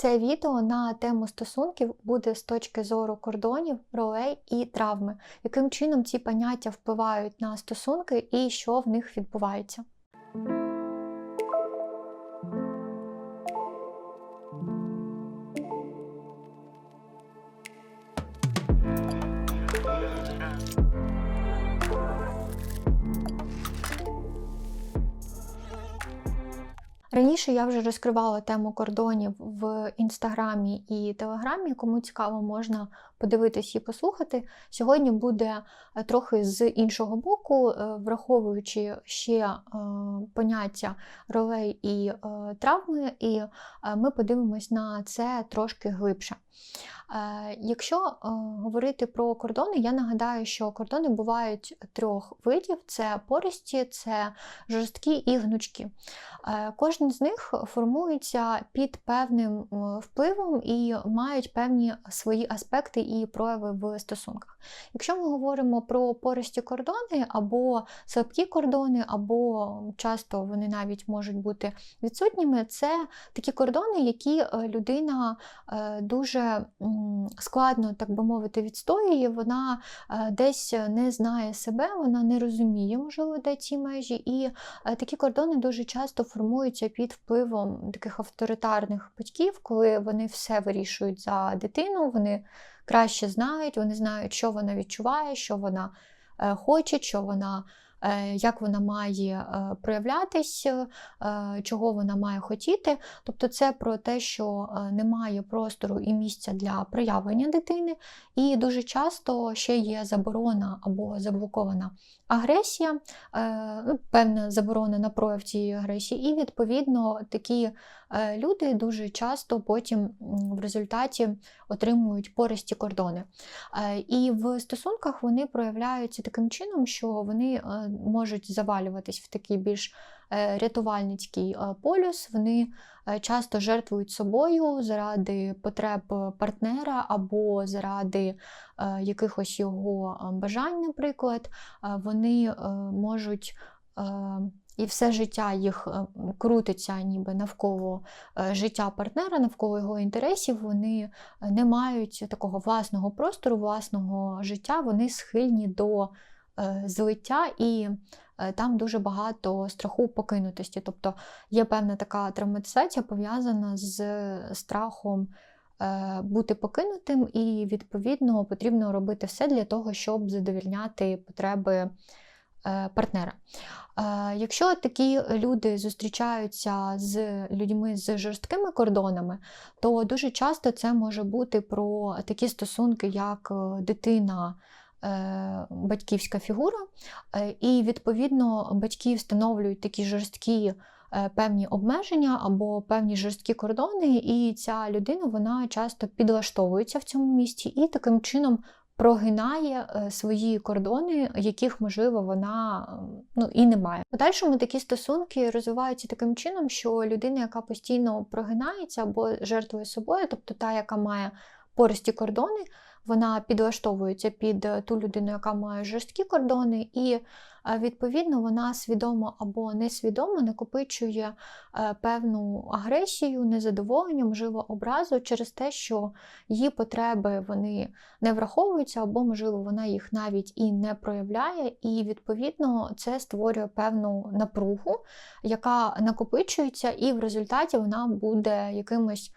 Це відео на тему стосунків буде з точки зору кордонів, ролей і травми, яким чином ці поняття впливають на стосунки і що в них відбувається. Раніше я вже розкривала тему кордонів в інстаграмі і телеграмі. Кому цікаво, можна подивитись і послухати. Сьогодні буде е, трохи з іншого боку, е, враховуючи ще е, поняття ролей і травми, і ми подивимось на це трошки глибше. Якщо говорити про кордони, я нагадаю, що кордони бувають трьох видів: це пористі, це жорсткі і гнучкі. Кожен з них формується під певним впливом і мають певні свої аспекти і прояви в стосунках. Якщо ми говоримо про пористі кордони або слабкі кордони, або часто вони навіть можуть бути відсутніми, це такі кордони, які е, людина е, дуже складно, так би мовити, відстоює, вона е, десь не знає себе, вона не розуміє, можливо, де ці межі. І такі кордони дуже часто формуються під впливом таких авторитарних батьків, коли вони все вирішують за дитину, вони краще знають, вони знають, що вона відчуває, що вона е, хоче, що вона. Е, як вона має е, проявлятись, чого вона має хотіти. Тобто це про те, що немає простору і місця для проявлення дитини, і дуже часто ще є заборона або заблокована агресія, ну, певна заборона на прояв цієї агресії, і, відповідно, такі Е, люди дуже часто потім в результаті отримують пористі кордони. Е, і в стосунках вони проявляються таким чином, що вони е, можуть завалюватись в такий більш рятувальницький полюс. Вони часто жертвують собою заради потреб партнера або заради якихось його бажань, наприклад. Вони можуть і все життя їх е, крутиться ніби навколо е, життя партнера, навколо його інтересів, вони е, не мають такого власного простору, власного життя, вони схильні до злиття і там дуже багато страху покинутості. Тобто є певна така травматизація пов'язана з страхом. Бути покинутим, і, відповідно, потрібно робити все для того, щоб задовільняти потреби партнера. Якщо такі люди зустрічаються з людьми з жорсткими кордонами, то дуже часто це може бути про такі стосунки, як е, дитина. Е, батьківська фігура, е, і, відповідно, батьки встановлюють такі жорсткі певні обмеження або певні жорсткі кордони, і ця людина вона часто підлаштовується в цьому місці і таким чином прогинає е, свої кордони, яких, можливо, вона ну, і не має. Подальшому такі стосунки розвиваються таким чином, що людина, яка постійно прогинається або жертвує собою, тобто та, яка має пористі кордони, вона підлаштовується під е, ту людину, яка має жорсткі кордони, і е, відповідно вона свідомо або несвідомо накопичує е, певну агресію, незадоволення, можливо, образу через те, що її потреби вони не враховуються, або, можливо, вона їх навіть і не проявляє, і відповідно це створює певну напругу, яка накопичується, і в результаті вона буде якимось.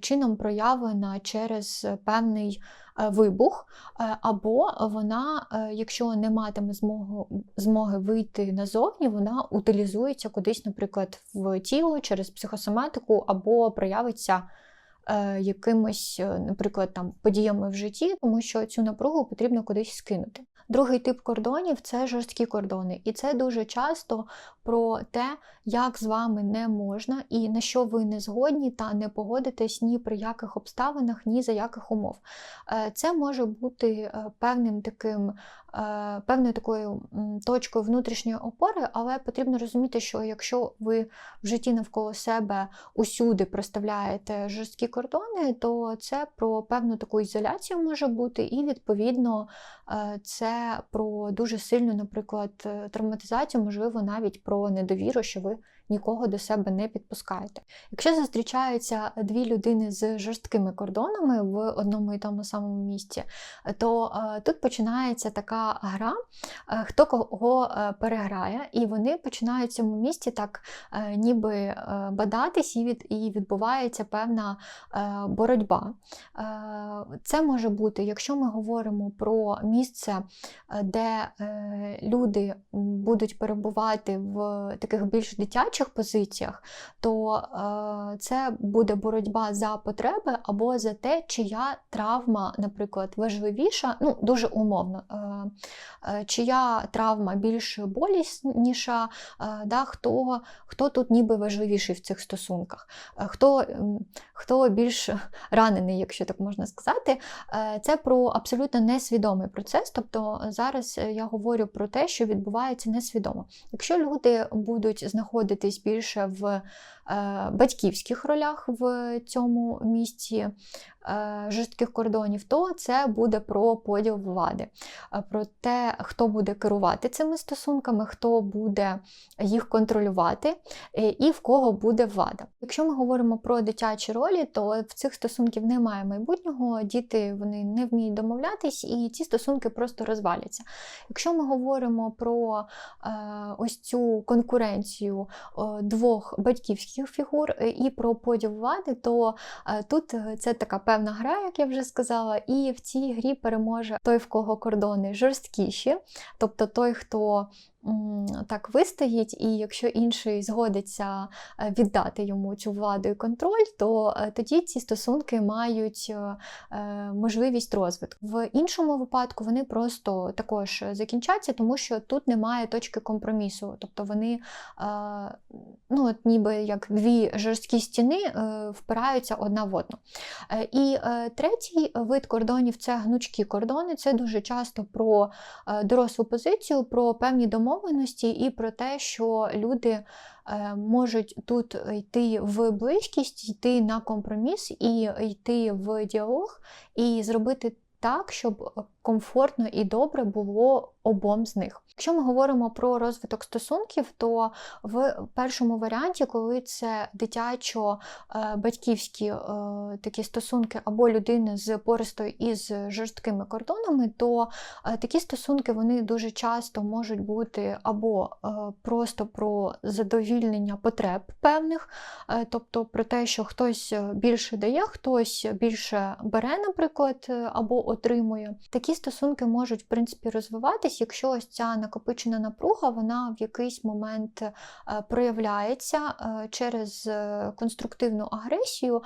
Чином проявлена через певний Е, вибух, е, або вона, е, якщо не матиме змогу, змоги вийти назовні, вона утилізується кудись, наприклад, в тіло через психосоматику, або проявиться якимось, наприклад, там подіями в житті, тому що цю напругу потрібно кудись скинути. Другий тип кордонів це жорсткі кордони. І це дуже часто про те, як з вами не можна і на що ви не згодні та не погодитесь ні при яких обставинах, ні за яких умов. Е, це може бути е, певним таким Е, певною такою точкою внутрішньої опори, але потрібно розуміти, що якщо ви в житті навколо себе усюди проставляєте жорсткі кордони, то це про певну таку ізоляцію може бути, і, відповідно, е, це про дуже сильну, наприклад, травматизацію, можливо, навіть про недовіру, що ви нікого до себе не підпускаєте. Якщо зустрічаються дві людини з жорсткими кордонами в одному і тому самому місці, то е, тут починається така гра, е, хто кого е, переграє, і вони починають в цьому місці так ніби бадатись, і від, і відбувається певна боротьба. Це може бути, якщо ми говоримо про місце, де люди будуть перебувати в таких більш дитячих позиціях, то це буде боротьба за потреби або за те, чия травма, наприклад, важливіша, ну дуже умовно, е, е, чия травма більш болісніша, е, да, хто хто тут ніби важливіший в цих стосунках, хто хто більш ранений, якщо так можна сказати, це про абсолютно несвідомий процес. Тобто зараз я говорю про те, що відбувається несвідомо. Якщо люди будуть знаходитись більше в батьківських ролях в цьому місці, Е, жорстких кордонів, то це буде про поділ влади, е, про те, хто буде керувати цими стосунками, хто буде їх контролювати е, і в кого буде влада. Якщо ми говоримо про дитячі ролі, то в цих стосунків немає майбутнього, діти вони не вміють домовлятись, і ці стосунки просто розваляться. Якщо ми говоримо про ось цю конкуренцію двох батьківських фігур і про поділ влади, то тут це така певна певна гра, як я вже сказала, і в цій грі переможе той, в кого кордони жорсткіші, тобто той, хто так вистоїть, і якщо інший згодиться е, віддати йому цю владу і контроль, то е, тоді ці стосунки мають е, можливість розвитку. В іншому випадку вони просто також закінчаться, тому що тут немає точки компромісу. Тобто вони ну, от ніби як дві жорсткі стіни впираються одна в одну. І третій вид кордонів це гнучкі кордони. Це дуже часто про дорослу позицію, про певні домовленості, домовленості і про те, що люди е, можуть тут йти в близькість, йти на компроміс і йти в діалог, і зробити так, щоб комфортно і добре було обом з них. Якщо ми говоримо про розвиток стосунків, то в першому варіанті, коли це дитячо-батьківські е, такі стосунки або людини з пористою із жорсткими кордонами, то е, такі стосунки вони дуже часто можуть бути або е, просто про задовільнення потреб певних, тобто про те, що хтось більше дає, хтось більше бере, наприклад, або отримує. Такі стосунки можуть в принципі розвиватись, якщо ось ця накопичена напруга, вона в якийсь момент е, проявляється е, через е, конструктивну агресію,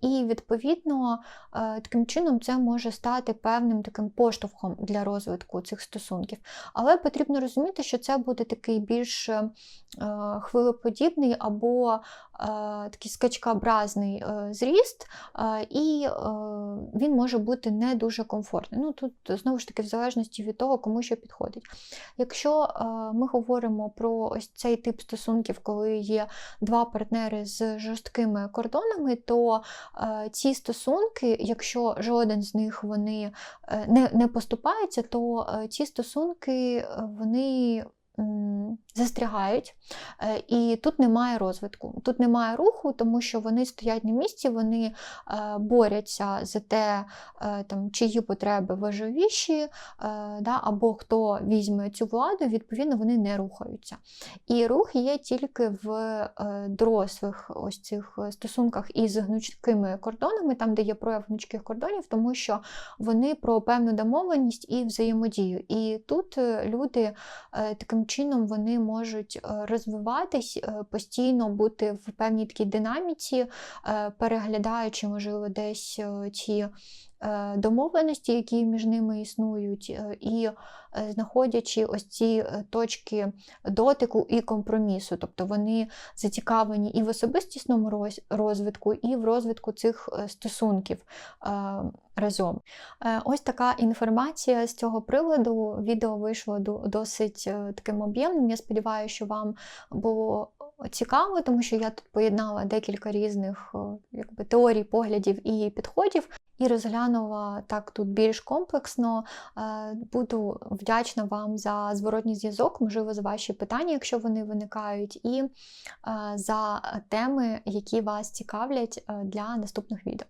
і, відповідно, таким чином це може стати певним таким поштовхом для розвитку цих стосунків. Але потрібно розуміти, що це буде такий більш хвилеподібний або такий скачкообразний зріст, і він може бути не дуже комфортний. Ну, Тут знову ж таки, в залежності від того, кому що підходить. Якщо е, ми говоримо про ось цей тип стосунків, коли є два партнери з жорсткими кордонами, то е, ці стосунки, якщо жоден з них вони е, не не поступається, то ці стосунки вони застрягають, е, і тут немає розвитку, тут немає руху, тому що вони стоять на місці, вони е, борються за те, е, там, чиї потреби важливіші, да, або хто візьме цю владу, відповідно, вони не рухаються. І рух є тільки в дорослих ось цих стосунках із гнучкими кордонами, там, де є прояв гнучких кордонів, тому що вони про певну домовленість і взаємодію. І тут люди таким чином вони можуть е, розвиватись е, постійно, бути в певній такій динаміці, е, переглядаючи, можливо, десь ті домовленості, які між ними існують, і знаходячи ось ці точки дотику і компромісу. Тобто вони зацікавлені і в особистісному розвитку, і в розвитку цих стосунків разом. Ось така інформація з цього приводу. Відео вийшло досить таким об'ємним. Я сподіваюся, що вам було цікаво, тому що я тут поєднала декілька різних якби, теорій, поглядів і підходів. і розглянула так тут більш комплексно. Е, Буду вдячна вам за зворотній зв'язок, можливо, за ваші питання, якщо вони виникають, і е, за теми, які вас цікавлять е, для наступних відео.